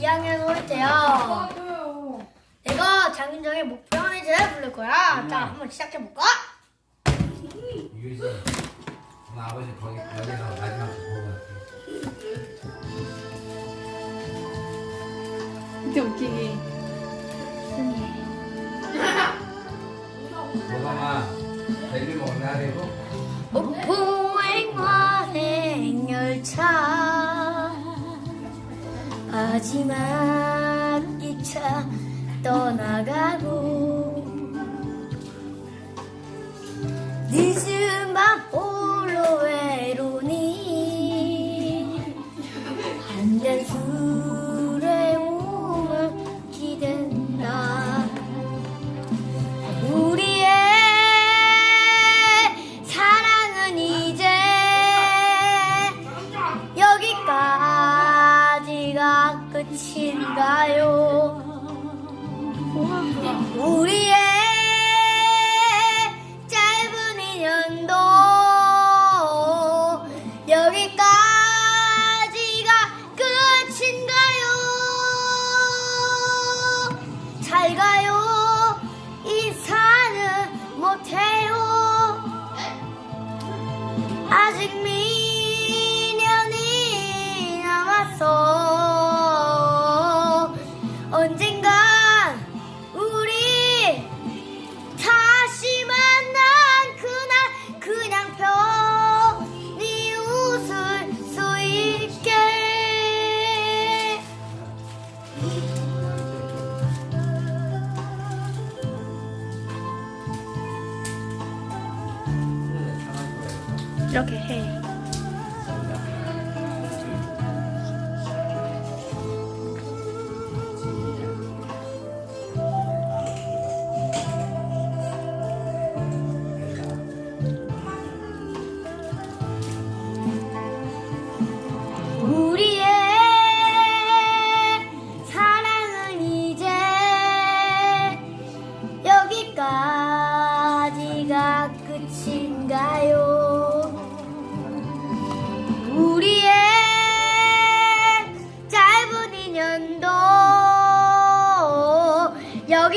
2학년 올 때요. 내가 장윤정의 목표 하나를 부를 거야. 음. 자, 한번 시작해볼까? 유지 오늘 아버지 거기 여기서 마지막 보고 진짜 웃기게. 뭐가마 벨리 먹나 되고 오포행 화행 열차 마지막 기차 떠나가고 늦은 밤 홀로 외로니 한잔 술 끝인가요? 우리의 짧은 인연도 여기까지가 끝인가요? 잘 가요 인사는 못해요 아직 미련이 남았어 이렇게 해. 우리의 사랑은 이제 여기까지가 끝인가요?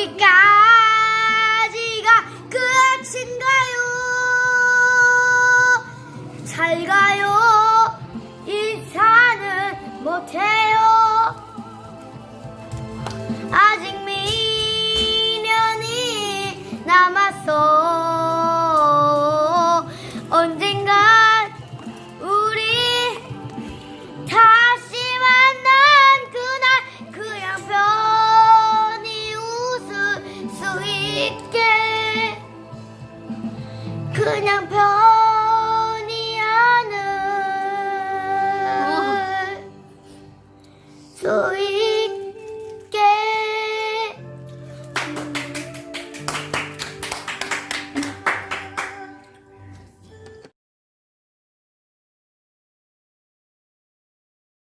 여기까지가 끝인가요? 잘 가요 인사는 못해